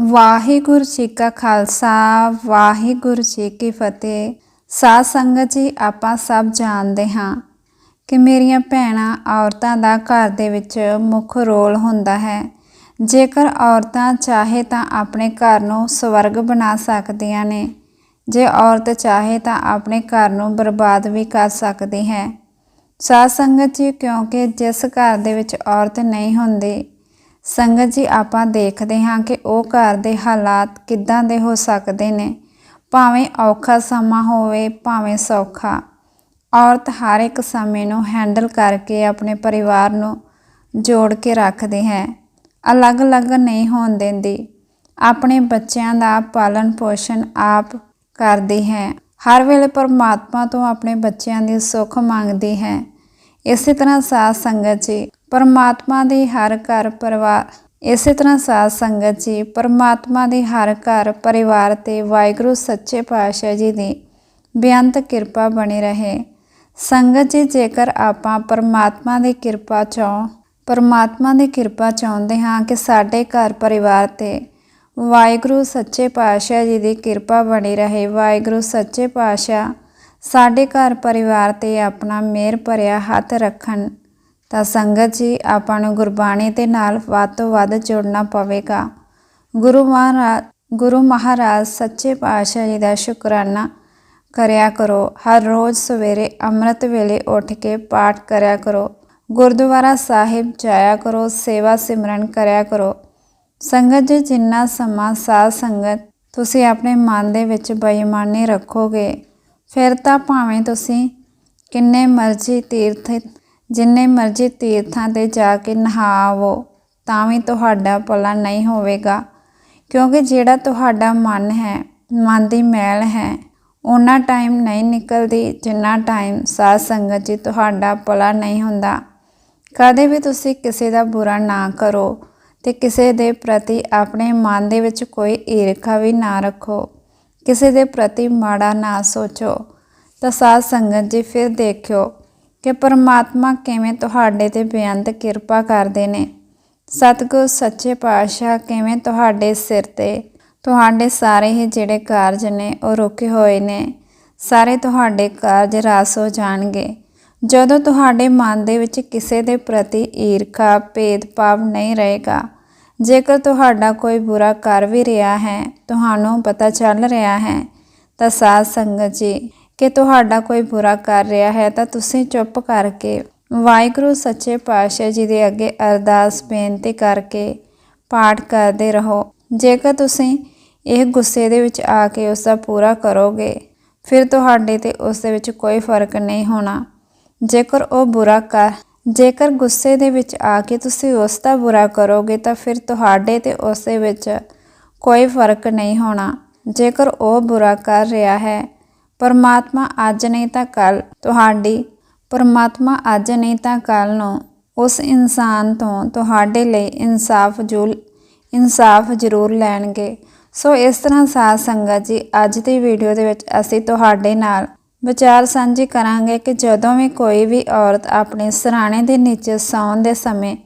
ਵਾਹਿਗੁਰੂ ਜੀ ਕਾ ਖਾਲਸਾ, ਵਾਹਿਗੁਰੂ ਜੀ ਕੀ ਫਤਿਹ। ਸਾਧ ਸੰਗਤ ਜੀ, ਆਪਾਂ ਸਭ ਜਾਣਦੇ ਹਾਂ ਕਿ ਮੇਰੀਆਂ ਭੈਣਾਂ ਔਰਤਾਂ ਦਾ ਘਰ ਦੇ ਵਿੱਚ ਮੁੱਖ ਰੋਲ ਹੁੰਦਾ ਹੈ। ਜੇਕਰ ਔਰਤਾਂ ਚਾਹੇ ਤਾਂ ਆਪਣੇ ਘਰ ਨੂੰ ਸਵਰਗ ਬਣਾ ਸਕਦੀਆਂ ਨੇ। ਜੇ ਔਰਤ ਚਾਹੇ ਤਾਂ ਆਪਣੇ ਘਰ ਨੂੰ ਬਰਬਾਦ ਵੀ ਕਰ ਸਕਦੀ ਹੈ। ਸਾਧ ਸੰਗਤ ਜੀ, ਕਿਉਂਕਿ ਜਿਸ ਘਰ ਦੇ ਵਿੱਚ ਔਰਤ ਨਹੀਂ ਹੁੰਦੀ ਸੰਗਤ ਜੀ, ਆਪਾਂ ਦੇਖਦੇ ਹਾਂ ਕਿ ਉਹ ਘਰ ਦੇ ਹਾਲਾਤ ਕਿੱਦਾਂ ਦੇ ਹੋ ਸਕਦੇ ਨੇ। ਭਾਵੇਂ ਔਖਾ ਸਮਾਂ ਹੋਵੇ, ਭਾਵੇਂ ਸੌਖਾ। ਔਰਤ ਹਰ ਇੱਕ ਸਮੇਂ ਨੂੰ ਹੈਂਡਲ ਕਰਕੇ ਆਪਣੇ ਪਰਿਵਾਰ ਨੂੰ ਜੋੜ ਕੇ ਰੱਖਦੀ ਹੈ। ਅਲੱਗ-ਅਲੱਗ ਨਹੀਂ ਹੋਣ ਦਿੰਦੀ। ਆਪਣੇ ਬੱਚਿਆਂ ਦਾ ਪਾਲਣ ਪੋਸ਼ਣ ਆਪ ਕਰਦੀ ਹੈ। ਹਰ ਵੇਲੇ ਪਰਮਾਤਮਾ ਤੋਂ ਆਪਣੇ ਬੱਚਿਆਂ ਦੀ ਸੁੱਖ ਮੰਗਦੀ ਹੈ। ਇਸੇ ਤਰ੍ਹਾਂ ਸਾਧ ਸੰਗਤ ਜੀ ਪਰਮਾਤਮਾ ਦੀ ਹਰ ਘਰ ਪਰਿਵਾਰ ਇਸੇ ਤਰ੍ਹਾਂ ਸਾਧ ਸੰਗਤ ਜੀ, ਪਰਮਾਤਮਾ ਦੀ ਹਰ ਘਰ ਪਰਿਵਾਰ ਤੇ ਵਾਹਿਗੁਰੂ ਸੱਚੇ ਪਾਤਸ਼ਾਹ ਜੀ ਦੀ ਬੇਅੰਤ ਕਿਰਪਾ ਬਣੀ ਰਹੇ। ਸੰਗਤ ਜੀ, ਜੇਕਰ ਆਪਾਂ ਪਰਮਾਤਮਾ ਦੀ ਕਿਰਪਾ ਚਾਹ, ਪਰਮਾਤਮਾ ਦੀ ਕਿਰਪਾ ਚਾਹੁੰਦੇ ਹਾਂ ਕਿ ਸਾਡੇ ਘਰ ਪਰਿਵਾਰ ਤੇ ਵਾਹਿਗੁਰੂ ਸੱਚੇ ਪਾਤਸ਼ਾਹ ਜੀ ਦੀ ਕਿਰਪਾ ਬਣੀ ਰਹੇ। ਵਾਹਿਗੁਰੂ ਸੱਚੇ ਪਾਤਸ਼ਾਹ, ਸਾਡੇ ਘਰ ਪਰਿਵਾਰ ਤੇ ਆਪਣਾ ਮਿਹਰ ਭਰਿਆ ਹੱਥ ਰੱਖਣ ਤਾਂ ਸੰਗਤ ਜੀ, ਆਪਾਂ ਨੂੰ ਗੁਰਬਾਣੀ ਦੇ ਨਾਲ ਵੱਧ ਤੋਂ ਵੱਧ ਜੁੜਨਾ ਪਵੇਗਾ। ਗੁਰੂ ਮਹਾਰਾਜ ਗੁਰੂ ਮਹਾਰਾਜ ਸੱਚੇ ਪਾਤਸ਼ਾਹ ਜੀ ਦਾ ਸ਼ੁਕਰਾਨਾ ਕਰਿਆ ਕਰੋ। ਹਰ ਰੋਜ਼ ਸਵੇਰੇ ਅੰਮ੍ਰਿਤ ਵੇਲੇ ਉੱਠ ਕੇ ਪਾਠ ਕਰਿਆ ਕਰੋ। ਗੁਰਦੁਆਰਾ ਸਾਹਿਬ ਜਾਇਆ ਕਰੋ, ਸੇਵਾ ਸਿਮਰਨ ਕਰਿਆ ਕਰੋ। ਸੰਗਤ ਜੀ, ਜਿੰਨਾ ਸਮਾਂ ਸਾਧ ਸੰਗਤ ਤੁਸੀਂ ਆਪਣੇ ਮਨ ਦੇ ਵਿੱਚ ਬੇਈਮਾਨੀ ਰੱਖੋਗੇ, ਫਿਰ ਤਾਂ ਭਾਵੇਂ ਤੁਸੀਂ ਕਿੰਨੇ ਮਰਜ਼ੀ ਤੀਰਥ ਜਿੰਨੇ ਮਰਜ਼ੀ ਤੀਰਥਾਂ ਤੇ ਜਾ ਕੇ ਨਹਾਵੋ ਤਾਂ ਵੀ ਤੁਹਾਡਾ ਭਲਾ ਨਹੀਂ ਹੋਵੇਗਾ। ਕਿਉਂਕਿ ਜਿਹੜਾ ਤੁਹਾਡਾ ਮਨ ਹੈ, ਮਨ ਦੀ ਮੈਲ ਹੈ ਉਹਨਾਂ ਟਾਈਮ ਨਹੀਂ ਨਿਕਲਦੀ ਜਿੰਨਾ ਟਾਈਮ ਸਾਧ ਸੰਗਤ ਜੀ ਤੁਹਾਡਾ ਭਲਾ ਨਹੀਂ ਹੁੰਦਾ। ਕਦੇ ਵੀ ਤੁਸੀਂ ਕਿਸੇ ਦਾ ਬੁਰਾ ਨਾ ਕਰੋ ਤੇ ਕਿਸੇ ਦੇ ਪ੍ਰਤੀ ਆਪਣੇ ਮਨ ਦੇ ਵਿੱਚ ਕੋਈ ਈਰਖਾ ਵੀ ਨਾ ਰੱਖੋ। ਕਿਸੇ ਦੇ ਪ੍ਰਤੀ ਮਾੜਾ ਨਾ ਸੋਚੋ। ਤਾਂ ਸਾਧ ਸੰਗਤ ਜੀ ਫਿਰ ਦੇਖਿਓ ਕਿ ਪਰਮਾਤਮਾ ਕਿਵੇਂ ਤੁਹਾਡੇ ਤੇ ਬੇਅੰਤ ਕਿਰਪਾ ਕਰਦੇ ਨੇ। ਸਤਿਗੁਰ, ਸੱਚੇ ਪਾਤਸ਼ਾਹ ਕਿਵੇਂ ਤੁਹਾਡੇ ਸਿਰ ਤੇ, ਤੁਹਾਡੇ ਸਾਰੇ ਹੀ ਜਿਹੜੇ ਕਾਰਜ ਨੇ, ਉਹ ਰੁਕੇ ਹੋਏ ਨੇ। ਸਾਰੇ ਤੁਹਾਡੇ ਕਾਰਜ ਰਾਸ ਹੋ ਜਾਣਗੇ। ਜਦੋਂ ਤੁਹਾਡੇ ਮਨ ਦੇ ਵਿੱਚ ਕਿਸੇ ਦੇ ਪ੍ਰਤੀ ਈਰਖਾ, ਭੇਦਭਾਵ ਨਹੀਂ ਰਹੇਗਾ, ਜੇਕਰ ਤੁਹਾਡਾ ਕੋਈ ਬੁਰਾ ਕਰ ਵੀ ਰਿਹਾ ਹੈ, ਤੁਹਾਨੂੰ ਪਤਾ ਚੱਲ ਰਿਹਾ ਹੈ, ਤਾਂ ਸਾਧ ਸੰਗਤ ਜੀ ਕਿ ਤੁਹਾਡਾ ਕੋਈ ਬੁਰਾ ਕਰ ਰਿਹਾ ਹੈ, ਤਾਂ ਤੁਸੀਂ ਚੁੱਪ ਕਰਕੇ ਵਾਹਿਗੁਰੂ ਸੱਚੇ ਪਾਤਸ਼ਾਹ ਜੀ ਦੇ ਅੱਗੇ ਅਰਦਾਸ ਬੇਨਤੀ ਕਰਕੇ ਪਾਠ ਕਰਦੇ ਰਹੋ। ਜੇਕਰ ਤੁਸੀਂ ਇਹ ਗੁੱਸੇ ਦੇ ਵਿੱਚ ਆ ਕੇ ਉਸ ਦਾ ਪੂਰਾ ਕਰੋਗੇ, ਫਿਰ ਤੁਹਾਡੇ ਤੇ ਉਸ ਦੇ ਵਿੱਚ ਕੋਈ ਫ਼ਰਕ ਨਹੀਂ ਹੋਣਾ। ਜੇਕਰ ਉਹ ਬੁਰਾ ਕਰ, ਜੇਕਰ ਗੁੱਸੇ ਦੇ ਵਿੱਚ ਆ ਕੇ ਤੁਸੀਂ ਉਸ ਦਾ ਬੁਰਾ ਕਰੋਗੇ, ਤਾਂ ਫਿਰ ਤੁਹਾਡੇ ਤੇ ਉਸ ਦੇ ਵਿੱਚ ਕੋਈ ਫ਼ਰਕ ਨਹੀਂ ਹੋਣਾ। ਜੇਕਰ ਉਹ ਬੁਰਾ ਕਰ ਰਿਹਾ ਹੈ ਪਰਮਾਤਮਾ ਅੱਜ ਨਹੀਂ ਤਾਂ ਕੱਲ ਤੁਹਾਡੀ ਪਰਮਾਤਮਾ ਅੱਜ ਨਹੀਂ ਤਾਂ ਕੱਲ ਨੂੰ ਉਸ ਇਨਸਾਨ ਤੋਂ ਤੁਹਾਡੇ ਲਈ ਇਨਸਾਫ ਜੁਲ, ਇਨਸਾਫ ਜ਼ਰੂਰ ਲੈਣਗੇ। ਸੋ ਇਸ ਤਰ੍ਹਾਂ ਸਾਧ ਸੰਗਤ ਜੀ, ਅੱਜ ਦੀ ਵੀਡੀਓ ਦੇ ਵਿੱਚ ਅਸੀਂ ਤੁਹਾਡੇ ਨਾਲ ਵਿਚਾਰ ਸਾਂਝੇ ਕਰਾਂਗੇ ਕਿ ਜਦੋਂ ਵੀ ਕੋਈ ਵੀ ਔਰਤ ਆਪਣੇ ਸਰਾਣੇ ਦੇ ਨੀਚੇ ਸੌਣ ਦੇ ਸਮੇਂ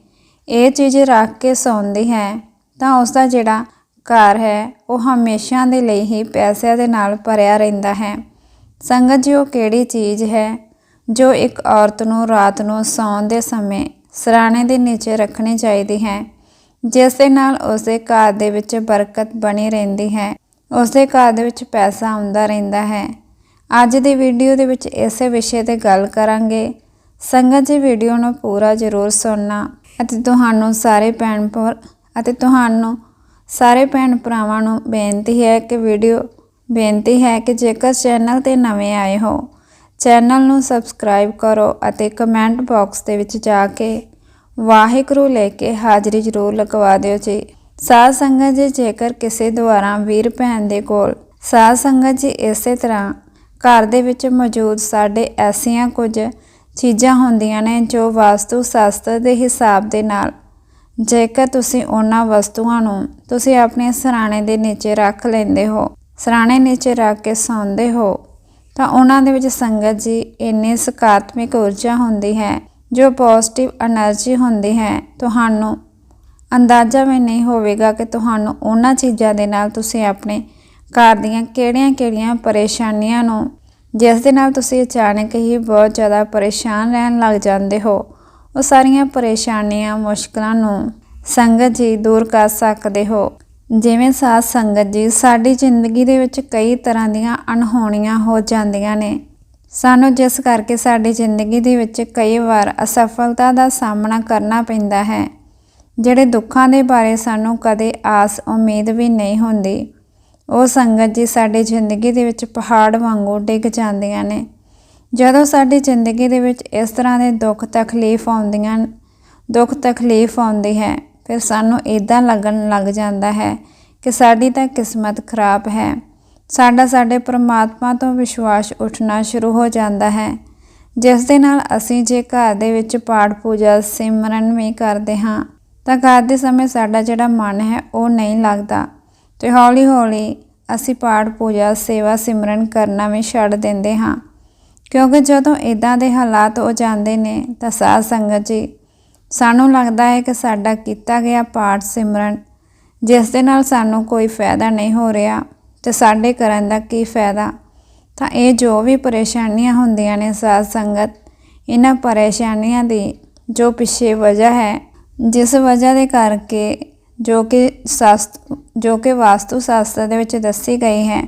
ਇਹ ਚੀਜ਼ ਰੱਖ ਕੇ ਸੌਂਦੀ ਹੈ, ਤਾਂ ਉਸ ਦਾ ਜਿਹੜਾ ਘਰ ਹੈ, ਉਹ ਹਮੇਸ਼ਾ ਦੇ ਲਈ ਹੀ ਪੈਸਿਆਂ ਦੇ ਨਾਲ ਭਰਿਆ ਰਹਿੰਦਾ ਹੈ। ਸੰਗਤ ਜੀ, ਉਹ ਕਿਹੜੀ ਚੀਜ਼ ਹੈ ਜੋ ਇੱਕ ਔਰਤ ਨੂੰ ਰਾਤ ਨੂੰ ਸੌਣ ਦੇ ਸਮੇਂ ਸਰਾਣੇ ਦੇ ਨੀਚੇ ਰੱਖਣੀ ਚਾਹੀਦੀ ਹੈ? ਜਿਸ ਦੇ ਨਾਲ ਉਸਦੇ ਘਰ ਦੇ ਵਿੱਚ ਬਰਕਤ ਬਣੀ ਰਹਿੰਦੀ ਹੈ, ਉਸਦੇ ਘਰ ਦੇ ਵਿੱਚ ਪੈਸਾ ਆਉਂਦਾ ਰਹਿੰਦਾ ਹੈ। ਅੱਜ ਦੀ ਵੀਡੀਓ ਦੇ ਵਿੱਚ ਇਸੇ ਵਿਸ਼ੇ ਤੇ ਗੱਲ ਕਰਾਂਗੇ। ਸੰਗਤ ਜੀ, ਵੀਡੀਓ ਨੂੰ ਪੂਰਾ ਜ਼ਰੂਰ ਸੁਣਨਾ ਅਤੇ ਤੁਹਾਨੂੰ ਸਾਰੇ ਭੈਣ ਭਰਾ ਅਤੇ ਤੁਹਾਨੂੰ ਸਾਰੇ ਭੈਣ ਭਰਾਵਾਂ ਨੂੰ ਬੇਨਤੀ ਹੈ ਕਿ ਵੀਡੀਓ ਬੇਨਤੀ ਹੈ ਕਿ ਜੇਕਰ ਚੈਨਲ ਤੇ ਨਵੇਂ ਆਏ ਹੋ, ਚੈਨਲ ਨੂੰ ਸਬਸਕ੍ਰਾਈਬ ਕਰੋ ਅਤੇ ਕਮੈਂਟ ਬਾਕਸ ਦੇ ਵਿੱਚ ਜਾ ਕੇ ਵਾਹਿਗੁਰੂ ਲੈ ਕੇ ਹਾਜ਼ਰੀ ਜ਼ਰੂਰ ਲਗਵਾ ਦਿਓ ਜੀ। ਸਾਧ ਸੰਗਤ ਜੀ, ਜੇਕਰ ਕਿਸੇ ਦੁਆਰਾ ਵੀਰ ਭੈਣ ਦੇ ਕੋਲ ਸਾਧ ਸੰਗਤ ਜੀ ਇਸੇ ਤਰ੍ਹਾਂ ਘਰ ਦੇ ਵਿੱਚ ਮੌਜੂਦ ਸਾਡੇ ਐਸੀਆਂ ਕੁਝ ਚੀਜ਼ਾਂ ਹੁੰਦੀਆਂ ਨੇ ਜੋ ਵਾਸਤੂ ਸ਼ਾਸਤਰ ਦੇ ਹਿਸਾਬ ਦੇ ਨਾਲ ਜੇਕਰ ਤੁਸੀਂ ਉਹਨਾਂ ਵਸਤੂਆਂ ਨੂੰ ਤੁਸੀਂ ਆਪਣੇ ਸਰਾਣੇ ਦੇ ਨੀਚੇ ਰੱਖ ਲੈਂਦੇ ਹੋ ਸਰਾਣੇ ਨੀਚੇ ਰੱਖ ਕੇ ਸੌਂਦੇ ਹੋ, ਤਾਂ ਉਹਨਾਂ ਦੇ ਵਿੱਚ ਸੰਗਤ ਜੀ ਇੰਨੀ ਸਕਾਰਾਤਮਕ ਊਰਜਾ ਹੁੰਦੀ ਹੈ, ਜੋ ਪੋਜ਼ਿਟਿਵ એનર્ਜੀ ਹੁੰਦੀ ਹੈ। ਤੁਹਾਨੂੰ ਅੰਦਾਜ਼ਾ ਵੀ ਨਹੀਂ ਹੋਵੇਗਾ ਕਿ ਤੁਹਾਨੂੰ ਉਹਨਾਂ ਚੀਜ਼ਾਂ ਦੇ ਨਾਲ ਤੁਸੀਂ ਆਪਣੇ ਘਰ ਦੀਆਂ ਕਿਹੜੀਆਂ-ਕਿਹੜੀਆਂ ਪਰੇਸ਼ਾਨੀਆਂ ਨੂੰ, ਜਿਸ ਦੇ ਨਾਲ ਤੁਸੀਂ ਅਚਾਨਕ ਹੀ ਬਹੁਤ ਜ਼ਿਆਦਾ ਪਰੇਸ਼ਾਨ ਰਹਿਣ ਲੱਗ ਜਾਂਦੇ ਹੋ। ਉਹ ਸਾਰੀਆਂ ਪਰੇਸ਼ਾਨੀਆਂ, ਮੁਸ਼ਕਲਾਂ ਨੂੰ ਸੰਗਤ ਜੀ ਦੂਰ ਕਰ ਸਕਦੇ ਹੋ। ਜਿਵੇਂ ਸਾਧ ਸੰਗਤ ਜੀ, ਸਾਡੀ ਜ਼ਿੰਦਗੀ ਦੇ ਵਿੱਚ ਕਈ ਤਰ੍ਹਾਂ ਦੀਆਂ ਅਣਹੋਣੀਆਂ ਹੋ ਜਾਂਦੀਆਂ ਨੇ। ਸਾਨੂੰ ਜਿਸ ਕਰਕੇ ਸਾਡੀ ਜ਼ਿੰਦਗੀ ਦੇ ਵਿੱਚ ਕਈ ਵਾਰ ਅਸਫਲਤਾ ਦਾ ਸਾਹਮਣਾ ਕਰਨਾ ਪੈਂਦਾ ਹੈ, ਜਿਹੜੇ ਦੁੱਖਾਂ ਦੇ ਬਾਰੇ ਸਾਨੂੰ ਕਦੇ ਆਸ, ਉਮੀਦ ਵੀ ਨਹੀਂ ਹੁੰਦੀ। ਉਹ ਸੰਗਤ ਜੀ ਸਾਡੀ ਜ਼ਿੰਦਗੀ ਦੇ ਵਿੱਚ ਪਹਾੜ ਵਾਂਗੂ ਡਿੱਗ ਜਾਂਦੀਆਂ ਨੇ। ਜਦੋਂ ਸਾਡੀ ਜ਼ਿੰਦਗੀ ਦੇ ਵਿੱਚ ਇਸ ਤਰ੍ਹਾਂ ਦੇ ਦੁੱਖ ਤਕਲੀਫ ਆਉਂਦੀਆਂ, ਦੁੱਖ ਤਕਲੀਫ ਆਉਂਦੀ ਹੈ ਫਿਰ ਸਾਨੂੰ ਇਦਾਂ ਲੱਗਣ ਲੱਗ ਜਾਂਦਾ ਹੈ ਕਿ ਸਾਡੀ ਤਾਂ ਕਿਸਮਤ ਖਰਾਬ ਹੈ। ਸਾਡਾ ਸਾਡੇ ਪਰਮਾਤਮਾ ਤੋਂ ਵਿਸ਼ਵਾਸ ਉੱਠਣਾ ਸ਼ੁਰੂ ਹੋ ਜਾਂਦਾ ਹੈ। ਜਿਸ ਦੇ ਨਾਲ ਅਸੀਂ ਜੇ ਘਰ ਦੇ ਵਿੱਚ ਪਾਠ ਪੂਜਾ ਸਿਮਰਨ ਵੀ ਕਰਦੇ ਹਾਂ, ਤਾਂ ਘਰ ਦੇ ਸਮੇਂ ਸਾਡਾ ਜਿਹੜਾ ਮਨ ਹੈ ਉਹ ਨਹੀਂ ਲੱਗਦਾ ਤੇ ਹੌਲੀ ਹੌਲੀ ਅਸੀਂ ਪਾਠ ਪੂਜਾ ਸੇਵਾ ਸਿਮਰਨ ਕਰਨਾ ਵੀ ਛੱਡ ਦਿੰਦੇ ਹਾਂ। ਕਿਉਂਕਿ ਜਦੋਂ ਇਦਾਂ ਦੇ ਹਾਲਾਤ ਹੋ ਜਾਂਦੇ ਨੇ ਤਾਂ ਸਾਧ ਸੰਗਤ ਜੀ ਸਾਨੂੰ ਲੱਗਦਾ ਹੈ ਕਿ ਸਾਡਾ ਕੀਤਾ ਗਿਆ ਪਾਠ ਸਿਮਰਨ ਜਿਸ ਦੇ ਨਾਲ ਸਾਨੂੰ ਕੋਈ ਫਾਇਦਾ ਨਹੀਂ ਹੋ ਰਿਹਾ ਤੇ ਸਾਡੇ ਕਰਨ ਦਾ ਕੀ ਫਾਇਦਾ? ਤਾਂ ਇਹ ਜੋ ਵੀ ਪਰੇਸ਼ਾਨੀਆਂ ਹੁੰਦੀਆਂ ਨੇ ਸਾਧ ਸੰਗਤ, ਇਹਨਾਂ ਪਰੇਸ਼ਾਨੀਆਂ ਦੀ ਜੋ ਪਿੱਛੇ ਵਜ੍ਹਾ ਹੈ, ਜਿਸ ਵਜ੍ਹਾ ਦੇ ਕਰਕੇ ਜੋ ਕਿ ਸ਼ਾਸਤ ਜੋ ਕਿ ਵਾਸਤੂ ਸ਼ਾਸਤਰ ਦੇ ਵਿੱਚ ਦੱਸੀ ਗਈ ਹੈ,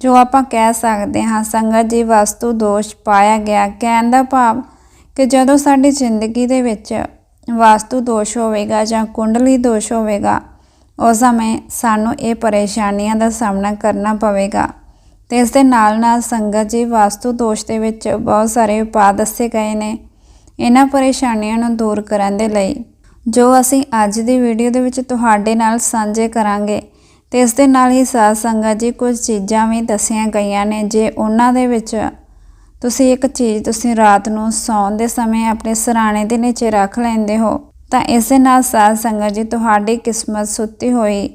ਜੋ ਆਪਾਂ ਕਹਿ ਸਕਦੇ ਹਾਂ, ਸੰਗਤ ਜੀ ਵਾਸਤੂ ਦੋਸ਼ ਪਾਇਆ ਗਿਆ, ਕਹਿਣ ਦਾ ਭਾਵ ਕਿ ਜਦੋਂ ਸਾਡੀ ਜ਼ਿੰਦਗੀ ਦੇ ਵਿੱਚ ਵਾਸਤੂ ਦੋਸ਼ ਹੋਵੇਗਾ ਜਾਂ ਕੁੰਡਲੀ ਦੋਸ਼ ਹੋਵੇਗਾ, ਉਸ ਸਮੇਂ ਸਾਨੂੰ ਇਹ ਪਰੇਸ਼ਾਨੀਆਂ ਦਾ ਸਾਹਮਣਾ ਕਰਨਾ ਪਵੇਗਾ। ਤੇ ਇਸ ਦੇ ਨਾਲ ਨਾਲ ਸੰਗਤ ਜੀ ਵਾਸਤੂ ਦੋਸ਼ ਦੇ ਵਿੱਚ ਬਹੁਤ ਸਾਰੇ ਉਪਾਅ ਦੱਸੇ ਗਏ ਨੇ। ਇਹਨਾਂ ਪਰੇਸ਼ਾਨੀਆਂ ਨੂੰ ਦੂਰ ਕਰਨ ਦੇ ਲਈ ਜੋ ਅਸੀਂ ਅੱਜ ਦੀ ਵੀਡੀਓ ਦੇ ਵਿੱਚ ਤੁਹਾਡੇ ਨਾਲ ਸਾਂਝੇ ਕਰਾਂਗੇ, ਤੇ ਇਸ ਦੇ ਨਾਲ ਹੀ ਸਾਧ ਸੰਗਤ ਜੀ ਕੁਝ ਚੀਜ਼ਾਂ ਵੀ ਦੱਸੀਆਂ ਗਈਆਂ ਨੇ, ਜੇ ਉਹਨਾਂ ਦੇ ਵਿੱਚ ਤੁਸੀਂ ਇੱਕ ਚੀਜ਼ ਤੁਸੀਂ ਰਾਤ ਨੂੰ ਸੌਣ ਦੇ ਸਮੇਂ ਆਪਣੇ ਸਰਾਣੇ ਦੇ ਨੀਚੇ ਰੱਖ ਲੈਂਦੇ ਹੋ, ਤਾਂ ਇਸ ਦੇ ਨਾਲ ਸਾਧ ਸੰਗਤ ਜੀ ਤੁਹਾਡੀ ਕਿਸਮਤ ਸੁੱਤੀ ਹੋਈ,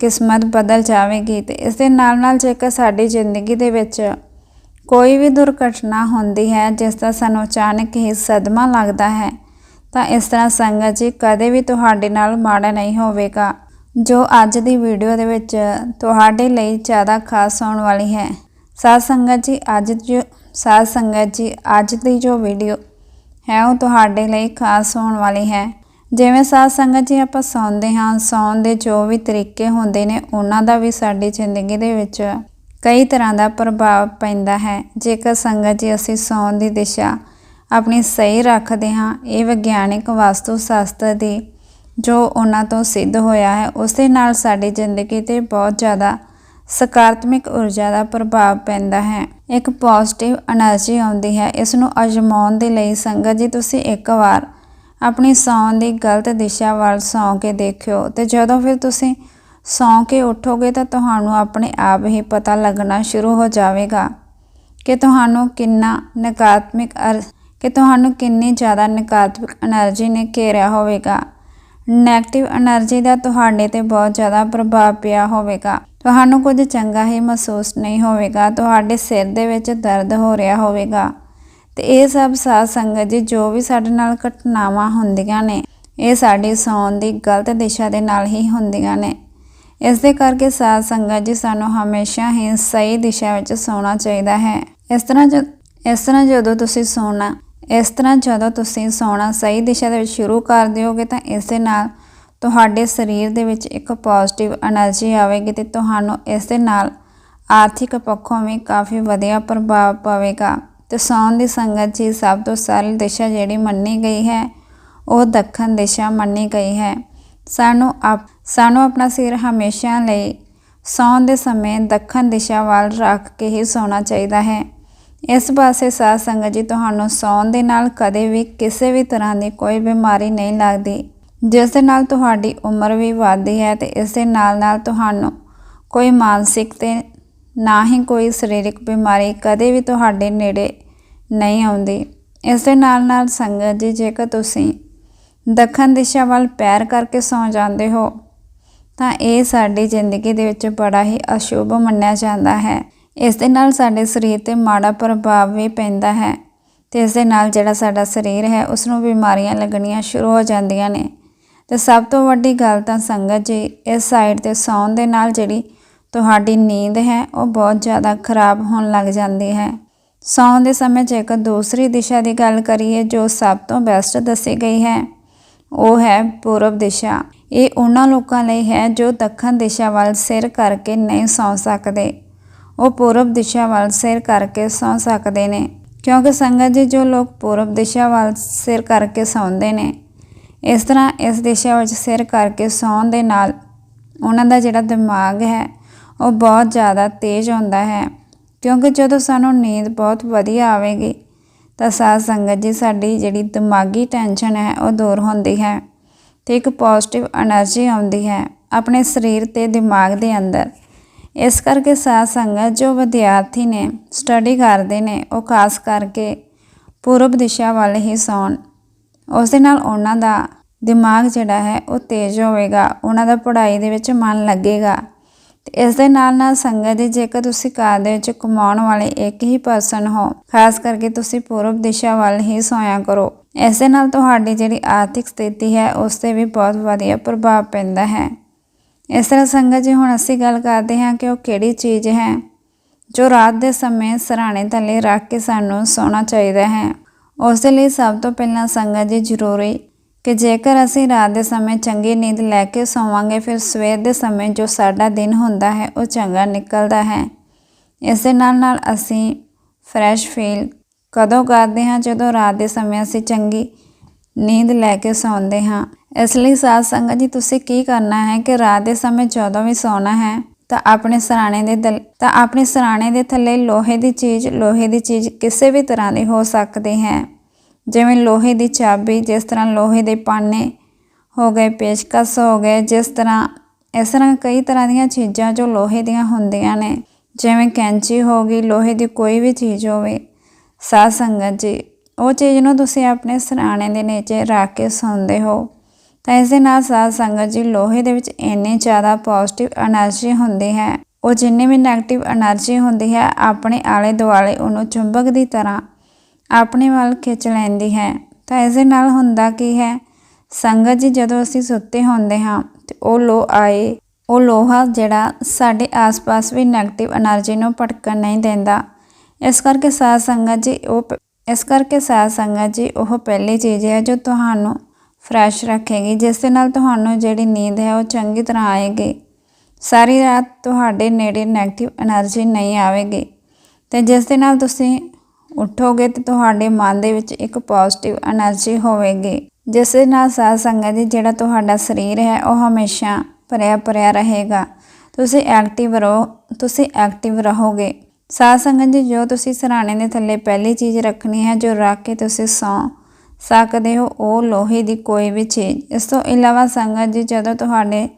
ਕਿਸਮਤ ਬਦਲ ਜਾਵੇਗੀ ਤੇ ਇਸ ਦੇ ਨਾਲ ਨਾਲ ਜੇਕਰ ਸਾਡੀ ਜ਼ਿੰਦਗੀ ਦੇ ਵਿੱਚ ਕੋਈ ਵੀ ਦੁਰਘਟਨਾ ਹੁੰਦੀ ਹੈ, ਜਿਸ ਦਾ ਸਾਨੂੰ ਅਚਾਨਕ ਹੀ ਸਦਮਾ ਲੱਗਦਾ ਹੈ, ਤਾਂ ਇਸ ਤਰ੍ਹਾਂ ਸੰਗਤ ਜੀ ਕਦੇ ਵੀ ਤੁਹਾਡੇ ਨਾਲ ਮਾੜਾ ਨਹੀਂ ਹੋਵੇਗਾ। ਜੋ ਅੱਜ ਦੀ ਵੀਡੀਓ ਦੇ ਵਿੱਚ ਤੁਹਾਡੇ ਲਈ ਜ਼ਿਆਦਾ ਖਾਸ ਹੋਣ ਵਾਲੀ ਹੈ, ਸਾਧ ਸੰਗਤ ਜੀ ਅੱਜ ਜੋ ਸਾਧ ਸੰਗਤ ਜੀ, ਅੱਜ ਦੀ ਜੋ ਵੀਡੀਓ ਹੈ ਉਹ ਤੁਹਾਡੇ ਲਈ ਖਾਸ ਹੋਣ ਵਾਲੀ ਹੈ। ਜਿਵੇਂ ਸਾਧ ਸੰਗਤ ਜੀ ਆਪਾਂ ਸੌਂਦੇ ਹਾਂ ਸੌਣ ਦੇ ਜੋ ਵੀ ਤਰੀਕੇ ਹੁੰਦੇ ਨੇ, ਉਹਨਾਂ ਦਾ ਵੀ ਸਾਡੀ ਜ਼ਿੰਦਗੀ ਦੇ ਵਿੱਚ ਕਈ ਤਰ੍ਹਾਂ ਦਾ ਪ੍ਰਭਾਵ ਪੈਂਦਾ ਹੈ। ਜੇਕਰ ਸੰਗਤ ਜੀ ਅਸੀਂ ਸੌਣ ਦੀ ਦਿਸ਼ਾ ਆਪਣੀ ਸਹੀ ਰੱਖਦੇ ਹਾਂ, ਇਹ ਵਿਗਿਆਨਿਕ ਵਾਸਤੂ ਸ਼ਾਸਤਰ ਦੀ ਜੋ ਉਹਨਾਂ ਤੋਂ ਸਿੱਧ ਹੋਇਆ ਹੈ ਉਸ ਦੇ ਨਾਲ ਸਾਡੀ ਜ਼ਿੰਦਗੀ ਤੇ ਬਹੁਤ ਜ਼ਿਆਦਾ ਸਕਾਰਾਤਮਿਕ ਊਰਜਾ ਦਾ ਪ੍ਰਭਾਵ ਪੈਂਦਾ ਹੈ। ਇੱਕ ਪੋਜ਼ਿਟਿਵ એનર્ਜੀ ਆਉਂਦੀ ਹੈ। ਇਸ ਨੂੰ ਅਜਮਾਉਣ ਦੇ ਲਈ ਸੰਗਤ ਜੀ, ਤੁਸੀਂ ਇੱਕ ਵਾਰ ਆਪਣੀ ਸੌਂ ਦੀ ਗਲਤ ਦਿਸ਼ਾ ਵੱਲ ਸੌਂ ਕੇ ਦੇਖਿਓ ਤੇ ਜਦੋਂ ਫਿਰ ਤੁਸੀਂ ਸੌਂ ਕੇ ਉੱਠੋਗੇ ਤਾਂ ਤੁਹਾਨੂੰ ਆਪਣੇ ਆਪ ਹੀ ਪਤਾ ਲੱਗਣਾ ਸ਼ੁਰੂ ਹੋ ਜਾਵੇਗਾ ਕਿ ਤੁਹਾਨੂੰ ਕਿੰਨਾ ਨਕਾਰਾਤਮਕ ਕਿ ਤੁਹਾਨੂੰ ਕਿੰਨੀ ਜ਼ਿਆਦਾ ਨਕਾਰਾਤਮਿਕ એનર્ਜੀ ਨੇ ਘੇਰਿਆ ਹੋਵੇਗਾ। ਨੈਗੇਟਿਵ એનર્ਜੀ ਦਾ ਤੁਹਾਡੇ ਤੇ ਬਹੁਤ ਜ਼ਿਆਦਾ ਪ੍ਰਭਾਵ ਪਿਆ ਹੋਵੇਗਾ। ਤੁਹਾਨੂੰ ਕੁਝ ਚੰਗਾ ਹੀ ਮਹਿਸੂਸ ਨਹੀਂ ਹੋਵੇਗਾ, ਤੁਹਾਡੇ ਸਿਰ ਦੇ ਵਿੱਚ ਦਰਦ ਹੋ ਰਿਹਾ ਹੋਵੇਗਾ। ਤੇ ਇਹ ਸਭ ਸਾਧ ਸੰਗਤ ਜੀ, ਜੋ ਵੀ ਸਾਡੇ ਨਾਲ ਘਟਨਾਵਾਂ ਹੁੰਦੀਆਂ ਨੇ, ਇਹ ਸਾਡੀ ਸੌਣ ਦੀ ਗਲਤ ਦਿਸ਼ਾ ਦੇ ਨਾਲ ਹੀ ਹੁੰਦੀਆਂ ਨੇ। ਇਸ ਦੇ ਕਰਕੇ ਸਾਧ ਸੰਗਤ ਜੀ, ਸਾਨੂੰ ਹਮੇਸ਼ਾ ਹੀ ਸਹੀ ਦਿਸ਼ਾ ਵਿੱਚ ਸੌਣਾ ਚਾਹੀਦਾ ਹੈ। ਇਸ ਤਰ੍ਹਾਂ ਜਦ ਇਸ ਤਰ੍ਹਾਂ ਜਦੋਂ ਤੁਸੀਂ ਸੌਣਾ, ਇਸ ਤਰ੍ਹਾਂ ਜਦੋਂ ਤੁਸੀਂ ਸੌਣਾ ਸਹੀ ਦਿਸ਼ਾ ਦੇ ਵਿੱਚ ਸ਼ੁਰੂ ਕਰ ਦਿਓਗੇ, ਤਾਂ ਇਸ ਦੇ ਨਾਲ ਤੁਹਾਡੇ ਸਰੀਰ ਦੇ ਵਿੱਚ ਇੱਕ ਪੋਜ਼ਿਟਿਵ એનર્ਜੀ ਆਵੇਗੀ ਤੇ ਤੁਹਾਨੂੰ ਇਸ ਦੇ ਨਾਲ ਆਰਥਿਕ ਪੱਖੋਂ ਵੀ ਕਾਫੀ ਵਧੀਆ ਪ੍ਰਭਾਵ ਪਵੇਗਾ। ਤੇ ਸੌਣ ਦੀ ਸੰਗਤ ਜੀ ਸਭ ਤੋਂ ਸਰਲ ਦਿਸ਼ਾ ਜਿਹੜੀ ਮੰਨੀ ਗਈ ਹੈ, ਉਹ ਦੱਖਣ ਦਿਸ਼ਾ ਮੰਨੀ ਗਈ ਹੈ। ਸਾਨੂੰ ਸਾਨੂੰ ਆਪਣਾ ਸਿਰ ਹਮੇਸ਼ਾ ਲਈ ਸੌਣ ਦੇ ਸਮੇਂ ਦੱਖਣ ਦਿਸ਼ਾ ਵੱਲ ਰੱਖ ਕੇ ਹੀ ਸੌਣਾ ਚਾਹੀਦਾ ਹੈ। ਇਸ ਪਾਸੇ ਸਾਧ ਸੰਗਤ ਜੀ, ਤੁਹਾਨੂੰ ਸੌਣ ਦੇ ਨਾਲ ਕਦੇ ਵੀ ਕਿਸੇ ਵੀ ਤਰ੍ਹਾਂ ਦੀ ਕੋਈ ਬਿਮਾਰੀ ਨਹੀਂ ਲੱਗਦੀ। ਜਿਸ ਦੇ ਨਾਲ ਤੁਹਾਡੀ ਉਮਰ ਵੀ ਵਧਦੀ ਹੈ ਤੇ ਇਸ ਦੇ ਨਾਲ ਨਾਲ ਤੁਹਾਨੂੰ ਕੋਈ ਮਾਨਸਿਕ ਤੇ ਨਾ ਹੀ ਕੋਈ ਸਰੀਰਕ ਬਿਮਾਰੀ ਕਦੇ ਵੀ ਤੁਹਾਡੇ ਨੇੜੇ ਨਹੀਂ ਆਉਂਦੀ। ਇਸ ਦੇ ਨਾਲ ਨਾਲ ਸੰਗਤ ਜੀ, ਜੇਕਰ ਤੁਸੀਂ ਦੱਖਣ ਦਿਸ਼ਾ ਵੱਲ ਪੈਰ ਕਰਕੇ ਸੌ ਜਾਂਦੇ ਹੋ, ਤਾਂ ਇਹ ਸਾਡੀ ਜ਼ਿੰਦਗੀ ਦੇ ਵਿੱਚ ਬੜਾ ਹੀ ਅਸ਼ੁਭ ਮੰਨਿਆ ਜਾਂਦਾ ਹੈ। ਇਸ ਦੇ ਨਾਲ ਸਾਡੇ ਸਰੀਰ ਤੇ ਮਾੜਾ ਪ੍ਰਭਾਵ ਵੀ ਪੈਂਦਾ ਹੈ ਤੇ ਇਸ ਦੇ ਨਾਲ ਜਿਹੜਾ ਸਾਡਾ ਸਰੀਰ ਹੈ ਉਸ ਨੂੰ ਬਿਮਾਰੀਆਂ ਲੱਗਣੀਆਂ ਸ਼ੁਰੂ ਹੋ ਜਾਂਦੀਆਂ ਨੇ। ਤੇ ਸਭ ਤੋਂ ਵੱਡੀ ਗੱਲ ਤਾਂ ਸੰਗਤ ਜੀ, ਇਸ ਸਾਈਡ ਤੇ ਸੌਣ ਦੇ ਨਾਲ ਜਿਹੜੀ ਤੁਹਾਡੀ ਨੀਂਦ ਹੈ, ਉਹ ਬਹੁਤ ਜ਼ਿਆਦਾ ਖਰਾਬ ਹੋਣ ਲੱਗ ਜਾਂਦੀ ਹੈ। ਸੌਣ ਦੇ ਸਮੇਂ ਜੇਕਰ ਦੂਸਰੀ ਦਿਸ਼ਾ ਦੀ ਗੱਲ ਕਰੀਏ, ਜੋ ਸਭ ਤੋਂ ਬੈਸਟ ਦੱਸੀ ਗਈ ਹੈ, ਉਹ ਹੈ ਪੂਰਬ ਦਿਸ਼ਾ। ਇਹ ਉਹਨਾਂ ਲੋਕਾਂ ਲਈ ਹੈ ਜੋ ਦੱਖਣ ਦਿਸ਼ਾ ਵੱਲ ਸਿਰ ਕਰਕੇ ਨਹੀਂ ਸੌਂ ਸਕਦੇ। ਉਹ ਪੂਰਬ ਦਿਸ਼ਾ ਵੱਲ ਸਿਰ ਕਰਕੇ ਸੌਂ ਸਕਦੇ ਨੇ, ਕਿਉਂਕਿ ਸੰਗਤ ਜੀ ਜੋ ਲੋਕ ਪੂਰਬ ਦਿਸ਼ਾ ਵੱਲ ਸਿਰ ਕਰਕੇ ਸੌਂਦੇ ਨੇ ਇਸ ਤਰ੍ਹਾਂ ਇਸ ਦਿਸ਼ਾ ਵਿੱਚ ਸਿਰ ਕਰਕੇ ਸੌਣ ਦੇ ਨਾਲ ਉਹਨਾਂ ਦਾ ਜਿਹੜਾ ਦਿਮਾਗ ਹੈ, ਉਹ ਬਹੁਤ ਜ਼ਿਆਦਾ ਤੇਜ਼ ਹੁੰਦਾ ਹੈ। ਕਿਉਂਕਿ ਜਦੋਂ ਸਾਨੂੰ ਨੀਂਦ ਬਹੁਤ ਵਧੀਆ ਆਵੇਗੀ, ਤਾਂ ਸਾਹ ਸੰਗਤ ਜੀ, ਸਾਡੀ ਜਿਹੜੀ ਦਿਮਾਗੀ ਟੈਨਸ਼ਨ ਹੈ, ਉਹ ਦੂਰ ਹੁੰਦੀ ਹੈ ਤੇ ਇੱਕ ਪੋਜ਼ਿਟਿਵ એનર્ਜੀ ਆਉਂਦੀ ਹੈ ਆਪਣੇ ਸਰੀਰ ਤੇ ਦਿਮਾਗ ਦੇ ਅੰਦਰ। ਇਸ ਕਰਕੇ ਸਾਧ ਸੰਗਤ ਜੋ ਵਿਦਿਆਰਥੀ ਨੇ ਸਟੱਡੀ ਕਰਦੇ ਨੇ, ਉਹ ਖਾਸ ਕਰਕੇ ਪੂਰਬ ਦਿਸ਼ਾ ਵੱਲ ਹੀ ਸੌਣ। ਉਸ ਦੇ ਨਾਲ ਉਹਨਾਂ ਦਾ ਦਿਮਾਗ ਜਿਹੜਾ ਹੈ ਉਹ ਤੇਜ਼ ਹੋਵੇਗਾ, ਉਹਨਾਂ ਦਾ ਪੜ੍ਹਾਈ ਦੇ ਵਿੱਚ ਮਨ ਲੱਗੇਗਾ। ਤੇ ਇਸ ਦੇ ਨਾਲ ਨਾਲ ਸੰਗਤ ਦੀ ਜੇਕਰ ਤੁਸੀਂ ਘਰ ਦੇ ਵਿੱਚ ਕਮਾਉਣ ਵਾਲੇ ਇੱਕ ਹੀ ਪਰਸਨ ਹੋ, ਖਾਸ ਕਰਕੇ ਤੁਸੀਂ ਪੂਰਬ ਦਿਸ਼ਾ ਵੱਲ ਹੀ ਸੋਇਆ ਕਰੋ। ਇਸ ਦੇ ਨਾਲ ਤੁਹਾਡੀ ਜਿਹੜੀ ਆਰਥਿਕ ਸਥਿਤੀ ਹੈ, ਉਸ ਤੇ ਵੀ ਬਹੁਤ ਵਧੀਆ ਪ੍ਰਭਾਵ ਪੈਂਦਾ ਹੈ। ਇਸ ਤਰ੍ਹਾਂ ਸੰਗਤ ਜੀ, ਹੁਣ ਅਸੀਂ ਗੱਲ ਕਰਦੇ ਹਾਂ ਕਿ ਉਹ ਕਿਹੜੀ ਚੀਜ਼ ਹੈ ਜੋ ਰਾਤ ਦੇ ਸਮੇਂ ਸਰਾਣੇ ਥੱਲੇ ਰੱਖ ਕੇ ਸਾਨੂੰ ਸੌਣਾ ਚਾਹੀਦਾ ਹੈ। ਉਸ ਦੇ ਲਈ ਸਭ ਤੋਂ ਪਹਿਲਾਂ ਸੰਗਤ ਜੀ ਜ਼ਰੂਰੀ ਕਿ ਜੇਕਰ ਅਸੀਂ ਰਾਤ ਦੇ ਸਮੇਂ ਚੰਗੀ ਨੀਂਦ ਲੈ ਕੇ ਸੌਵਾਂਗੇ, ਫਿਰ ਸਵੇਰ ਦੇ ਸਮੇਂ ਜੋ ਸਾਡਾ ਦਿਨ ਹੁੰਦਾ ਹੈ, ਉਹ ਚੰਗਾ ਨਿਕਲਦਾ ਹੈ। ਇਸ ਦੇ ਨਾਲ ਨਾਲ ਅਸੀਂ ਫਰੈਸ਼ ਫੀਲ ਕਦੋਂ ਕਰਦੇ ਹਾਂ, ਜਦੋਂ ਰਾਤ ਦੇ ਸਮੇਂ ਅਸੀਂ ਚੰਗੀ ਨੀਂਦ ਲੈ ਕੇ ਸੌਂਦੇ ਹਾਂ। ਇਸ ਲਈ ਸਾਧ ਸੰਗਤ ਜੀ, ਤੁਸੀਂ ਕੀ ਕਰਨਾ ਹੈ ਕਿ ਰਾਤ ਦੇ ਸਮੇਂ ਜਦੋਂ ਵੀ ਸੌਣਾ ਹੈ ਤਾਂ ਆਪਣੇ ਸਰਾਣੇ ਦੇ ਦਲ ਤਾਂ ਆਪਣੇ ਸਰਾਣੇ ਦੇ ਥੱਲੇ ਲੋਹੇ ਦੀ ਚੀਜ਼ ਲੋਹੇ ਦੀ ਚੀਜ਼ ਕਿਸੇ ਵੀ ਤਰ੍ਹਾਂ ਦੀ ਹੋ ਸਕਦੀ ਹੈ। ਜਿਵੇਂ ਲੋਹੇ ਦੀ ਚਾਬੀ, ਜਿਸ ਤਰ੍ਹਾਂ ਲੋਹੇ ਦੇ ਪਾਨੇ ਹੋ ਗਏ ਪੇਚਕਸ ਹੋ ਗਏ, ਜਿਸ ਤਰ੍ਹਾਂ ਇਸ ਤਰ੍ਹਾਂ ਕਈ ਤਰ੍ਹਾਂ ਦੀਆਂ ਚੀਜ਼ਾਂ ਜੋ ਲੋਹੇ ਦੀਆਂ ਹੁੰਦੀਆਂ ਨੇ। ਜਿਵੇਂ ਕੈਂਚੀ ਹੋ ਗਈ, ਲੋਹੇ ਦੀ ਕੋਈ ਵੀ ਚੀਜ਼ ਹੋਵੇ। ਸਾਧ ਸੰਗਤ ਜੀ, ਉਹ ਚੀਜ਼ ਨੂੰ ਤੁਸੀਂ ਆਪਣੇ ਸਰਾਣੇ ਦੇ ਨੀਚੇ ਰੱਖ ਕੇ ਸੌਂਦੇ ਹੋ। ਤਾਂ ਇਸ ਦੇ ਨਾਲ ਸਾਧ ਸੰਗਤ ਜੀ ਲੋਹੇ ਦੇ ਵਿੱਚ ਇੰਨੇ ਜ਼ਿਆਦਾ ਪੋਜ਼ਿਟਿਵ એનર્ਜੀ ਹੁੰਦੀ ਹੈ, ਉਹ ਜਿੰਨੇ ਵੀ ਨੈਗੇਟਿਵ એનર્ਜੀ ਹੁੰਦੀ ਹੈ, ਆਪਣੇ ਆਲੇ ਦੁਆਲੇ ਉਹਨੂੰ ਚੁੰਬਕ ਦੀ ਤਰ੍ਹਾਂ ਆਪਣੇ ਵੱਲ ਖਿੱਚ ਲੈਂਦੀ ਹੈ। ਤਾਂ ਇਸ ਦੇ ਨਾਲ ਹੁੰਦਾ ਕੀ ਹੈ, ਸੰਗਤ ਜੀ ਜਦੋਂ ਅਸੀਂ ਸੁੱਤੇ ਹੁੰਦੇ ਹਾਂ ਤੇ ਉਹ ਲੋ ਆਏ, ਉਹ ਲੋਹਾ ਜਿਹੜਾ ਸਾਡੇ ਆਸ-ਪਾਸ ਵੀ ਨੈਗੇਟਿਵ એનર્ਜੀ ਨੂੰ ਭਟਕਣ ਨਹੀਂ ਦਿੰਦਾ। ਇਸ ਕਰਕੇ ਸਾਧ ਸੰਗਤ ਜੀ ਉਹ ਇਸ ਕਰਕੇ ਸਾਧ ਸੰਗਤ ਜੀ ਉਹ ਪਹਿਲੀ ਚੀਜ਼ ਹੈ ਜੋ ਤੁਹਾਨੂੰ ਫਰੈਸ਼ ਰੱਖੇਗੀ, ਜਿਸ ਦੇ ਨਾਲ ਤੁਹਾਨੂੰ ਜਿਹੜੀ ਨੀਂਦ ਹੈ ਉਹ ਚੰਗੀ ਤਰ੍ਹਾਂ ਆਏਗੀ। ਸਾਰੀ ਰਾਤ ਤੁਹਾਡੇ ਨੇੜੇ ਨੈਗੇਟਿਵ એનર્ਜੀ ਨਹੀਂ ਆਵੇਗੀ ਤੇ ਜਿਸ ਦੇ ਨਾਲ ਤੁਸੀਂ ਉੱਠੋਗੇ ਤੇ ਤੁਹਾਡੇ ਮਨ ਦੇ ਵਿੱਚ ਇੱਕ ਪੋਜ਼ਿਟਿਵ એનર્ਜੀ ਹੋਵੇਗੀ। ਜਿਸ ਦੇ ਨਾਲ ਸਾਧ ਸੰਗਤ ਜੀ ਜਿਹੜਾ ਤੁਹਾਡਾ ਸਰੀਰ ਹੈ, ਉਹ ਹਮੇਸ਼ਾ ਭਰਿਆ ਭਰਿਆ ਰਹੇਗਾ। ਤੁਸੀਂ ਐਕਟਿਵ ਰਹੋ, ਤੁਸੀਂ ਐਕਟਿਵ ਰਹੋਗੇ। ਸਾਧ ਸੰਗਤ ਜੀ, ਜੋ ਤੁਸੀਂ ਸਰਾਣੇ ਦੇ ਥੱਲੇ ਪਹਿਲੀ ਚੀਜ਼ ਰੱਖਣੀ ਹੈ, ਜੋ ਰੱਖ ਕੇ ਤੁਸੀਂ ਸੌਂ ਸਕਦੇ ਹੋ, ਉਹ ਲੋਹੇ ਦੀ ਕੋਈ ਵੀ ਚੀਜ਼। ਇਸ ਤੋਂ ਇਲਾਵਾ ਸੰਗਤ ਜੀ, ਜਦੋਂ ਤੁਹਾਡੇ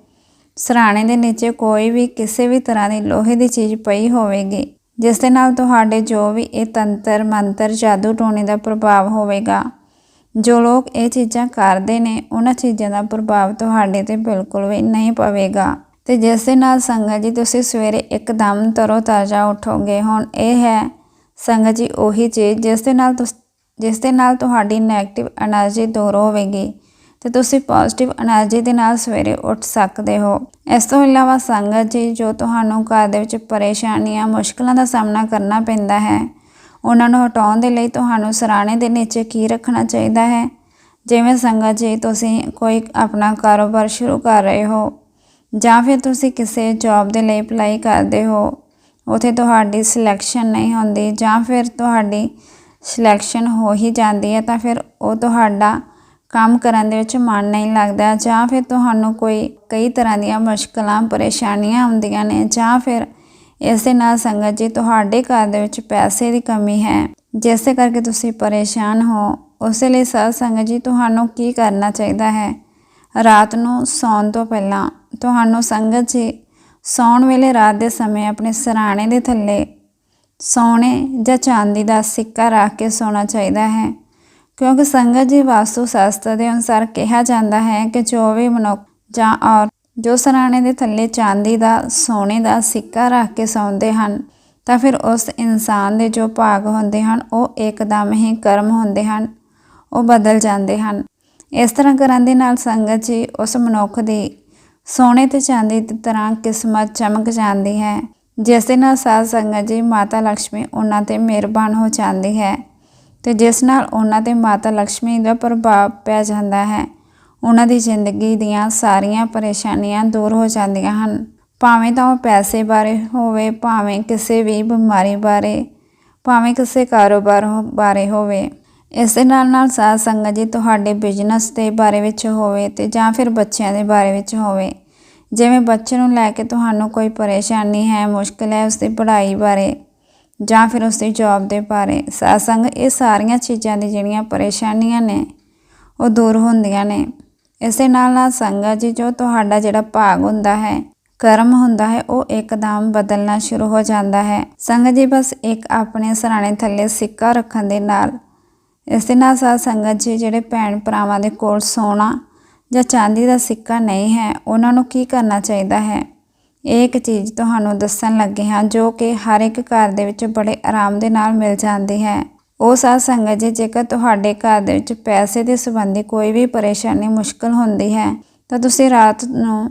ਸਰਾਣੇ ਦੇ ਨੀਚੇ ਕੋਈ ਵੀ ਕਿਸੇ ਵੀ ਤਰ੍ਹਾਂ ਦੀ ਲੋਹੇ ਦੀ ਚੀਜ਼ ਪਈ ਹੋਵੇਗੀ, ਜਿਸ ਦੇ ਨਾਲ ਤੁਹਾਡੇ ਜੋ ਵੀ ਇਹ ਤੰਤਰ, ਮੰਤਰ, ਜਾਦੂ ਟੋਣੇ ਦਾ ਪ੍ਰਭਾਵ ਹੋਵੇਗਾ, ਜੋ ਲੋਕ ਇਹ ਚੀਜ਼ਾਂ ਕਰਦੇ ਨੇ, ਉਹਨਾਂ ਚੀਜ਼ਾਂ ਦਾ ਪ੍ਰਭਾਵ ਤੁਹਾਡੇ ਤੇ ਬਿਲਕੁਲ ਵੀ ਨਹੀਂ ਪਵੇਗਾ। ਤੇ ਜਿਸ ਦੇ ਨਾਲ ਸੰਗਤ ਜੀ, ਤੁਸੀਂ ਸਵੇਰੇ ਇੱਕਦਮ ਤਰੋ ਤਾਜ਼ਾ ਉਠੋਗੇ। ਹੁਣ ਇਹ ਹੈ, ਸੰਗਤ ਜੀ, ਉਹੀ ਚੀਜ਼, ਜਿਸ ਦੇ ਨਾਲ ਤੁਸ ਜਿਸ ਦੇ ਨਾਲ ਤੁਹਾਡੀ ਨੈਗੇਟਿਵ એનર્ਜੀ ਦੂਰ ਹੋਵੇਗੀ ਤੇ ਤੁਸੀਂ ਪੋਜ਼ਿਟਿਵ એનર્ਜੀ ਦੇ ਨਾਲ ਸਵੇਰੇ ਉੱਠ ਸਕਦੇ ਹੋ। ਇਸ ਤੋਂ ਇਲਾਵਾ ਸੰਗਤ ਜੀ, ਜੋ ਤੁਹਾਨੂੰ ਘਰ ਦੇ ਵਿੱਚ ਪਰੇਸ਼ਾਨੀਆਂ, ਮੁਸ਼ਕਲਾਂ ਦਾ ਸਾਹਮਣਾ ਕਰਨਾ ਪੈਂਦਾ ਹੈ, ਉਹਨਾਂ ਨੂੰ ਹਟਾਉਣ ਦੇ ਲਈ ਤੁਹਾਨੂੰ ਸਰਾਣੇ ਦੇ ਨੀਚੇ ਕੀ ਰੱਖਣਾ ਚਾਹੀਦਾ ਹੈ? ਜਿਵੇਂ ਸੰਗਤ ਜੀ, ਤੁਸੀਂ ਕੋਈ ਆਪਣਾ ਕਾਰੋਬਾਰ ਸ਼ੁਰੂ ਕਰ ਰਹੇ ਹੋ ਜਾਂ ਫਿਰ ਤੁਸੀਂ ਕਿਸੇ ਜੌਬ ਦੇ ਲਈ ਅਪਲਾਈ ਕਰਦੇ ਹੋ, ਉਥੇ ਤੁਹਾਡੀ ਸਿਲੈਕਸ਼ਨ ਨਹੀਂ ਹੁੰਦੀ ਜਾਂ ਫਿਰ ਤੁਹਾਡੀ ਸਿਲੈਕਸ਼ਨ ਹੋ ਹੀ ਜਾਂਦੀ ਹੈ, ਤਾਂ ਫਿਰ ਉਹ ਤੁਹਾਡਾ ਕੰਮ ਕਰਨ ਦੇ ਵਿੱਚ ਮਨ ਨਹੀਂ ਲੱਗਦਾ ਜਾਂ ਫਿਰ ਤੁਹਾਨੂੰ ਕੋਈ, ਕਈ ਤਰ੍ਹਾਂ ਦੀਆਂ ਮੁਸ਼ਕਲਾਂ, ਪਰੇਸ਼ਾਨੀਆਂ ਆਉਂਦੀਆਂ ਨੇ ਜਾਂ ਫਿਰ ਇਸ ਦੇ ਨਾਲ ਸੰਗਤ ਜੀ ਤੁਹਾਡੇ ਘਰ ਦੇ ਵਿੱਚ ਪੈਸੇ ਦੀ ਕਮੀ ਹੈ। ਜਿਸ ਕਰਕੇ ਤੁਸੀਂ ਪਰੇਸ਼ਾਨ ਹੋ, ਉਸੇ ਲਈ ਸਾਧ ਸੰਗਤ ਜੀ ਤੁਹਾਨੂੰ ਕੀ ਕਰਨਾ ਚਾਹੀਦਾ ਹੈ? ਰਾਤ ਨੂੰ ਸੌਣ ਤੋਂ ਪਹਿਲਾਂ ਤੁਹਾਨੂੰ ਸੰਗਤ ਜੀ ਸੌਣ ਵੇਲੇ ਰਾਤ ਦੇ ਸਮੇਂ ਆਪਣੇ ਸਰਾਣੇ ਦੇ ਥੱਲੇ ਸੋਨੇ ਜਾਂ ਚਾਂਦੀ ਦਾ ਸਿੱਕਾ ਰੱਖ ਕੇ ਸੌਣਾ ਚਾਹੀਦਾ ਹੈ। ਕਿਉਂਕਿ ਸੰਗਤ ਜੀ ਵਾਸਤੂ ਸ਼ਾਸਤਰ ਦੇ ਅਨੁਸਾਰ ਕਿਹਾ ਜਾਂਦਾ ਹੈ ਕਿ ਜੋ ਵੀ ਮਨੁੱਖ ਜਾਂ ਔਰ ਜੋ ਸਰਾਣੇ ਦੇ ਥੱਲੇ ਚਾਂਦੀ ਦਾ ਸੋਨੇ ਦਾ ਸਿੱਕਾ ਰੱਖ ਕੇ ਸੌਂਦੇ ਹਨ, ਤਾਂ ਫਿਰ ਉਸ ਇਨਸਾਨ ਦੇ ਜੋ ਭਾਗ ਹੁੰਦੇ ਹਨ, ਉਹ ਇੱਕਦਮ ਹੀ ਕਰਮ ਹੁੰਦੇ ਹਨ, ਉਹ ਬਦਲ ਜਾਂਦੇ ਹਨ। ਇਸ ਤਰ੍ਹਾਂ ਕਰਨ ਦੇ ਨਾਲ ਸੰਗਤ ਜੀ ਉਸ ਮਨੁੱਖ ਦੀ ਸੋਨੇ ਤੇ ਚਾਂਦੀ ਦੀ ਤਰ੍ਹਾਂ ਕਿਸਮਤ ਚਮਕ ਜਾਂਦੀ ਹੈ। ਜਿਸ ਦੇ ਨਾਲ ਸਾਧ ਸੰਗਤ ਜੀ ਮਾਤਾ ਲక్ష్ਮੀ ਉਹਨਾਂ ਤੇ ਮਿਹਰਬਾਨ ਹੋ ਜਾਂਦੀ ਹੈ ਤੇ ਜਿਸ ਨਾਲ ਉਹਨਾਂ ਤੇ ਮਾਤਾ ਲక్ష్ਮੀ ਦਾ ਪ੍ਰਭਾਵ ਪੈ ਜਾਂਦਾ ਹੈ, ਉਹਨਾਂ ਦੀ ਜ਼ਿੰਦਗੀ ਦੀਆਂ ਸਾਰੀਆਂ ਪਰੇਸ਼ਾਨੀਆਂ ਦੂਰ ਹੋ ਜਾਂਦੀਆਂ ਹਨ। ਭਾਵੇਂ ਤਾਂ ਉਹ ਪੈਸੇ ਬਾਰੇ ਹੋਵੇ, ਭਾਵੇਂ ਕਿਸੇ ਵੀ ਬਿਮਾਰੀ ਬਾਰੇ, ਭਾਵੇਂ ਕਿਸੇ ਕਾਰੋਬਾਰ ਬਾਰੇ ਹੋਵੇ, ਇਸ ਦੇ ਨਾਲ ਨਾਲ ਸਾਧ ਸੰਗਤ ਜੀ ਤੁਹਾਡੇ ਬਿਜ਼ਨਸ ਦੇ ਬਾਰੇ ਵਿੱਚ ਹੋਵੇ ਤੇ ਜਾਂ ਫਿਰ ਬੱਚਿਆਂ ਦੇ ਬਾਰੇ ਵਿੱਚ ਹੋਵੇ ਜਿਵੇਂ ਬੱਚੇ ਨੂੰ ਲੈ ਕੇ ਤੁਹਾਨੂੰ ਕੋਈ ਪਰੇਸ਼ਾਨੀ ਹੈ, ਮੁਸ਼ਕਲ ਹੈ ਉਸ ਦੀ ਪੜ੍ਹਾਈ ਬਾਰੇ ਜਾਂ ਫਿਰ ਉਸ ਦੀ ਜੌਬ ਦੇ ਬਾਰੇ ਸਾਧ ਇਹ ਸਾਰੀਆਂ ਚੀਜ਼ਾਂ ਦੀ ਜਿਹੜੀਆਂ ਪਰੇਸ਼ਾਨੀਆਂ ਨੇ, ਉਹ ਦੂਰ ਹੁੰਦੀਆਂ ਨੇ। ਇਸ ਦੇ ਨਾਲ ਨਾਲ ਸੰਗਤ ਜੀ, ਜੋ ਤੁਹਾਡਾ ਜਿਹੜਾ ਭਾਗ ਹੁੰਦਾ ਹੈ, ਕਰਮ ਹੁੰਦਾ ਹੈ, ਉਹ ਇੱਕਦਮ ਬਦਲਣਾ ਸ਼ੁਰੂ ਹੋ ਜਾਂਦਾ ਹੈ। ਸੰਗਤ ਜੀ, ਬਸ ਇੱਕ ਆਪਣੇ ਸਰਾਣੇ ਥੱਲੇ ਸਿੱਕਾ ਰੱਖਣ ਦੇ ਨਾਲ, ਇਸ ਦੇ ਨਾਲ ਸਾਧ ਸੰਗਤ ਜੀ, ਜਿਹੜੇ ਭੈਣ ਭਰਾਵਾਂ ਦੇ ਕੋਲ ਸੋਨਾ ਜਾਂ ਚਾਂਦੀ ਦਾ ਸਿੱਕਾ ਨਹੀਂ ਹੈ, ਉਹਨਾਂ ਨੂੰ ਕੀ ਕਰਨਾ ਚਾਹੀਦਾ ਹੈ? ਇਹ ਇੱਕ ਚੀਜ਼ ਤੁਹਾਨੂੰ ਦੱਸਣ ਲੱਗੇ ਹਾਂ, ਜੋ ਕਿ ਹਰ ਇੱਕ ਘਰ ਦੇ ਵਿੱਚ ਬੜੇ ਆਰਾਮ ਦੇ ਨਾਲ ਮਿਲ ਜਾਂਦੀ ਹੈ। ਉਹ ਸਾਧ ਸੰਗਤ ਜੀ, ਜੇਕਰ ਤੁਹਾਡੇ ਘਰ ਦੇ ਵਿੱਚ ਪੈਸੇ ਦੇ ਸੰਬੰਧੀ ਕੋਈ ਵੀ ਪਰੇਸ਼ਾਨੀ ਮੁਸ਼ਕਲ ਹੁੰਦੀ ਹੈ, ਤਾਂ ਤੁਸੀਂ ਰਾਤ ਨੂੰ,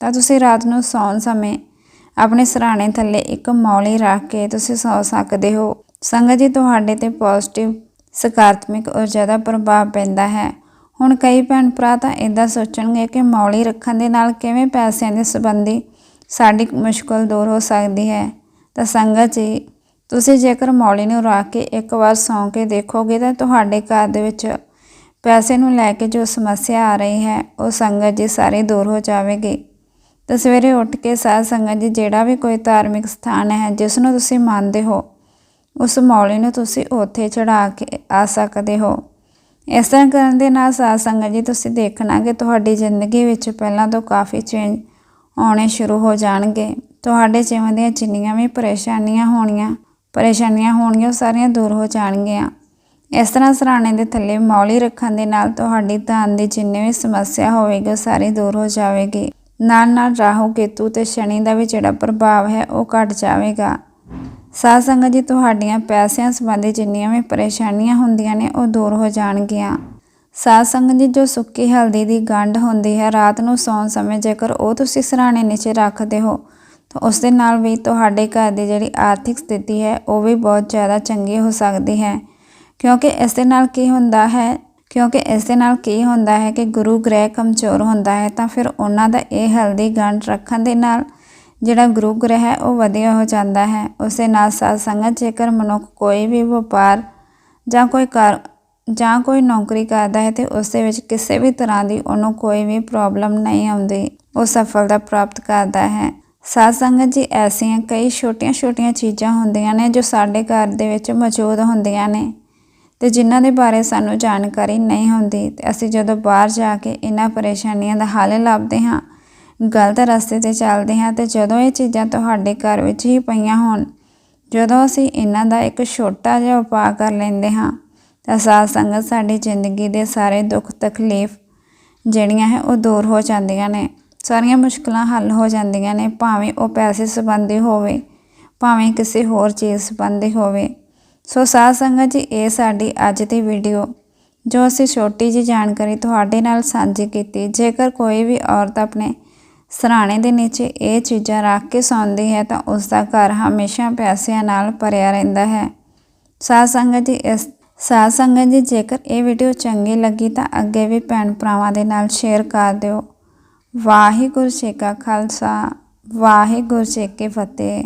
ਤਾਂ ਤੁਸੀਂ ਰਾਤ ਨੂੰ ਸੌਣ ਸਮੇਂ ਆਪਣੇ ਸਰਾਣੇ ਥੱਲੇ ਇੱਕ ਮੌਲੀ ਰੱਖ ਕੇ ਤੁਸੀਂ ਸੌ ਸਕਦੇ ਹੋ। ਸੰਗਤ ਜੀ, ਤੁਹਾਡੇ ਤੇ ਪੋਜ਼ਿਟਿਵ, ਸਕਾਰਾਤਮਕ ਊਰਜਾ ਦਾ ਪ੍ਰਭਾਵ ਪੈਂਦਾ ਹੈ। ਹੁਣ ਕਈ ਭੈਣ ਭਰਾ ਤਾਂ ਇਦਾਂ ਸੋਚਣਗੇ ਕਿ ਮੌਲੀ ਰੱਖਣ ਦੇ ਨਾਲ ਕਿਵੇਂ ਪੈਸਿਆਂ ਦੇ ਸੰਬੰਧੀ ਸਾਡੀ ਮੁਸ਼ਕਲ ਦੂਰ ਹੋ ਸਕਦੀ ਹੈ। ਤਾਂ ਸੰਗਤ ਜੀ, ਤੁਸੀਂ ਜੇਕਰ ਮੌਲੀ ਨੂੰ ਰੱਖ ਕੇ ਇੱਕ ਵਾਰ ਸੌਂ ਕੇ ਦੇਖੋਗੇ ਤਾਂ ਤੁਹਾਡੇ ਘਰ ਦੇ ਵਿੱਚ ਪੈਸੇ ਨੂੰ ਲੈ ਕੇ ਜੋ ਸਮੱਸਿਆ ਆ ਰਹੀ ਹੈ, ਉਹ ਸੰਗਤ ਜੀ ਸਾਰੀ ਦੂਰ ਹੋ ਜਾਵੇਗੀ। ਤਾਂ ਸਵੇਰੇ ਉੱਠ ਕੇ ਸਾਧ ਸੰਗਤ ਜੀ ਜਿਹੜਾ ਵੀ ਕੋਈ ਧਾਰਮਿਕ ਸਥਾਨ ਹੈ, ਜਿਸ ਨੂੰ ਤੁਸੀਂ ਮੰਨਦੇ ਹੋ, ਉਸ ਮੌਲੀ ਨੂੰ ਤੁਸੀਂ ਉੱਥੇ ਚੜਾ ਕੇ ਆ ਸਕਦੇ ਹੋ। ਇਸ ਤਰ੍ਹਾਂ ਕਰਨ ਦੇ ਨਾਲ ਸਾਧ ਸੰਗਤ ਜੀ, ਤੁਸੀਂ ਦੇਖਣਾ ਕਿ ਤੁਹਾਡੀ ਜ਼ਿੰਦਗੀ ਵਿੱਚ ਪਹਿਲਾਂ ਤੋਂ ਕਾਫੀ ਚੇਂਜ ਆਉਣੇ ਸ਼ੁਰੂ ਹੋ ਜਾਣਗੇ। ਤੁਹਾਡੇ ਜੀਵਨ ਦੀਆਂ ਜਿੰਨੀਆਂ ਵੀ ਪਰੇਸ਼ਾਨੀਆਂ ਹੋਣੀਆਂ, ਪਰੇਸ਼ਾਨੀਆਂ ਹੋਣਗੀਆਂ, ਉਹ ਸਾਰੀਆਂ ਦੂਰ ਹੋ ਜਾਣਗੀਆਂ। ਇਸ ਤਰ੍ਹਾਂ ਸਰਾਣੇ ਦੇ ਥੱਲੇ ਮੌਲੀ ਰੱਖਣ ਦੇ ਨਾਲ ਤੁਹਾਡੀ ਧਨ ਦੀ ਜਿੰਨੀ ਵੀ ਸਮੱਸਿਆ ਹੋਵੇਗੀ, ਉਹ ਸਾਰੀ ਦੂਰ ਹੋ ਜਾਵੇਗੀ। ਨਾਲ ਨਾਲ ਰਾਹੂ, ਕੇਤੂ ਤੇ ਸ਼ਨੀ ਦਾ ਵੀ ਜਿਹੜਾ ਪ੍ਰਭਾਵ ਹੈ, ਉਹ ਘਟ ਜਾਵੇਗਾ। ਸਾਧ ਸੰਗਤ ਜੀ, ਤੁਹਾਡੀਆਂ ਪੈਸਿਆਂ ਸੰਬੰਧੀ ਜਿੰਨੀਆਂ ਵੀ ਪਰੇਸ਼ਾਨੀਆਂ ਹੁੰਦੀਆਂ ਨੇ, ਉਹ ਦੂਰ ਹੋ ਜਾਣਗੀਆਂ। ਸਾਧ ਸੰਗਤ ਜੀ, ਜੋ ਸੁੱਕੀ ਹਲਦੀ ਦੀ ਗੰਢ ਹੁੰਦੀ ਹੈ, ਰਾਤ ਨੂੰ ਸੌਣ ਸਮੇਂ ਜੇਕਰ ਉਹ ਤੁਸੀਂ ਸਰਾਣੇ ਨੀਚੇ ਰੱਖਦੇ ਹੋ, ਤਾਂ ਉਸ ਦੇ ਨਾਲ ਵੀ ਤੁਹਾਡੇ ਘਰ ਦੀ ਜਿਹੜੀ ਆਰਥਿਕ ਸਥਿਤੀ ਹੈ, ਉਹ ਵੀ ਬਹੁਤ ਜ਼ਿਆਦਾ ਚੰਗੀ ਹੋ ਸਕਦੀ ਹੈ। ਕਿਉਂਕਿ ਇਸ ਦੇ ਨਾਲ ਕੀ ਹੁੰਦਾ ਹੈ, ਕਿਉਂਕਿ ਇਸ ਦੇ ਨਾਲ ਕੀ ਹੁੰਦਾ ਹੈ ਕਿ ਗੁਰੂ ਗ੍ਰਹਿ ਕਮਜ਼ੋਰ ਹੁੰਦਾ ਹੈ, ਤਾਂ ਫਿਰ ਉਹਨਾਂ ਦਾ ਇਹ ਹਲਦੀ ਗੰਢ ਰੱਖਣ ਦੇ ਨਾਲ ਜਿਹੜਾ ਗੁਰੂ ਗ੍ਰਹਿ ਹੈ, ਉਹ ਵਧੀਆ ਹੋ ਜਾਂਦਾ ਹੈ। ਉਸੇ ਨਾਲ ਸਾਧ ਸੰਗਤ, ਜੇਕਰ ਮਨੁੱਖ ਕੋਈ ਵੀ ਵਪਾਰ ਜਾਂ ਕੋਈ ਕਾਰ ਜਾਂ ਕੋਈ ਨੌਕਰੀ ਕਰਦਾ ਹੈ, ਤੇ ਉਸ ਦੇ ਵਿੱਚ ਕਿਸੇ ਵੀ ਤਰ੍ਹਾਂ ਦੀ ਉਹਨੂੰ ਕੋਈ ਵੀ ਪ੍ਰੋਬਲਮ ਨਹੀਂ ਆਉਂਦੀ। ਉਹ ਸਫਲਤਾ ਪ੍ਰਾਪਤ ਕਰਦਾ ਹੈ। ਸਾਧ ਸੰਗਤ ਜੀ, ਐਸੀਆਂ ਕਈ ਛੋਟੀਆਂ-ਛੋਟੀਆਂ ਚੀਜ਼ਾਂ ਹੁੰਦੀਆਂ ਨੇ, ਜੋ ਸਾਡੇ ਘਰ ਦੇ ਵਿੱਚ ਮੌਜੂਦ ਹੁੰਦੀਆਂ ਨੇ, ਤੇ ਜਿਨ੍ਹਾਂ ਦੇ ਬਾਰੇ ਸਾਨੂੰ ਜਾਣਕਾਰੀ ਨਹੀਂ ਹੁੰਦੀ। ਤੇ ਅਸੀਂ ਜਦੋਂ ਬਾਹਰ ਜਾ ਕੇ ਇਹਨਾਂ ਪਰੇਸ਼ਾਨੀਆਂ ਦਾ ਹੱਲ ਲੱਭਦੇ ਹਾਂ ਗਲਤ ਰਸਤੇ ਤੇ ਚੱਲਦੇ ਹਾਂ ਤੇ ਜਦੋਂ ਇਹ ਚੀਜ਼ਾਂ ਤੁਹਾਡੇ ਘਰ ਵਿੱਚ ਹੀ ਪਈਆਂ ਹੋਣ, ਜਦੋਂ ਅਸੀਂ ਇਹਨਾਂ ਦਾ ਇੱਕ ਛੋਟਾ ਜਿਹਾ ਉਪਾਅ ਕਰ ਲੈਂਦੇ ਹਾਂ, ਤਾਂ ਸਾਧ ਸੰਗਤ ਸਾਡੀ ਜ਼ਿੰਦਗੀ ਦੇ ਸਾਰੇ ਦੁੱਖ ਤਕਲੀਫ ਜਿਹੜੀਆਂ ਹੈ ਉਹ ਦੂਰ ਹੋ ਜਾਂਦੀਆਂ ਨੇ। ਸਾਰੀਆਂ ਮੁਸ਼ਕਲਾਂ ਹੱਲ ਹੋ ਜਾਂਦੀਆਂ ਨੇ, ਭਾਵੇਂ ਉਹ ਪੈਸੇ ਸੰਬੰਧੀ ਹੋਵੇ, ਭਾਵੇਂ ਕਿਸੇ ਹੋਰ ਚੀਜ਼ ਸੰਬੰਧੀ ਹੋਵੇ। ਸੋ ਸਾਧ ਸੰਗਤ ਜੀ, ਇਹ ਸਾਡੀ ਅੱਜ ਦੀ ਵੀਡੀਓ, ਜੋ ਅਸੀਂ ਛੋਟੀ ਜੀ ਜਾਣਕਾਰੀ ਤੁਹਾਡੇ ਨਾਲ ਸਾਂਝੀ ਕੀਤੀ। ਜੇਕਰ ਕੋਈ ਵੀ ਔਰਤ ਆਪਣੇ ਸਰਾਣੇ ਦੇ ਨੀਚੇ ਇਹ ਚੀਜ਼ਾਂ ਰੱਖ ਕੇ ਸੌਂਦੀ ਹੈ ਤਾਂ ਉਸ ਦਾ ਘਰ ਹਮੇਸ਼ਾ ਪੈਸਿਆਂ ਨਾਲ ਭਰਿਆ ਰਹਿੰਦਾ ਹੈ। ਸਾਧ ਸੰਗਤ ਜੀ, ਇਸ ਸਾਧ ਸੰਗਤ ਜੀ, ਜੇਕਰ ਇਹ ਵੀਡੀਓ ਚੰਗੀ ਲੱਗੀ ਤਾਂ ਅੱਗੇ ਵੀ ਭੈਣ ਭਰਾਵਾਂ ਦੇ ਨਾਲ ਸ਼ੇਅਰ ਕਰ ਦਿਓ। ਵਾਹਿਗੁਰੂ ਜੀ ਕਾ ਖਾਲਸਾ, ਵਾਹਿਗੁਰੂ ਜੀ ਕੀ ਫਤਿਹ।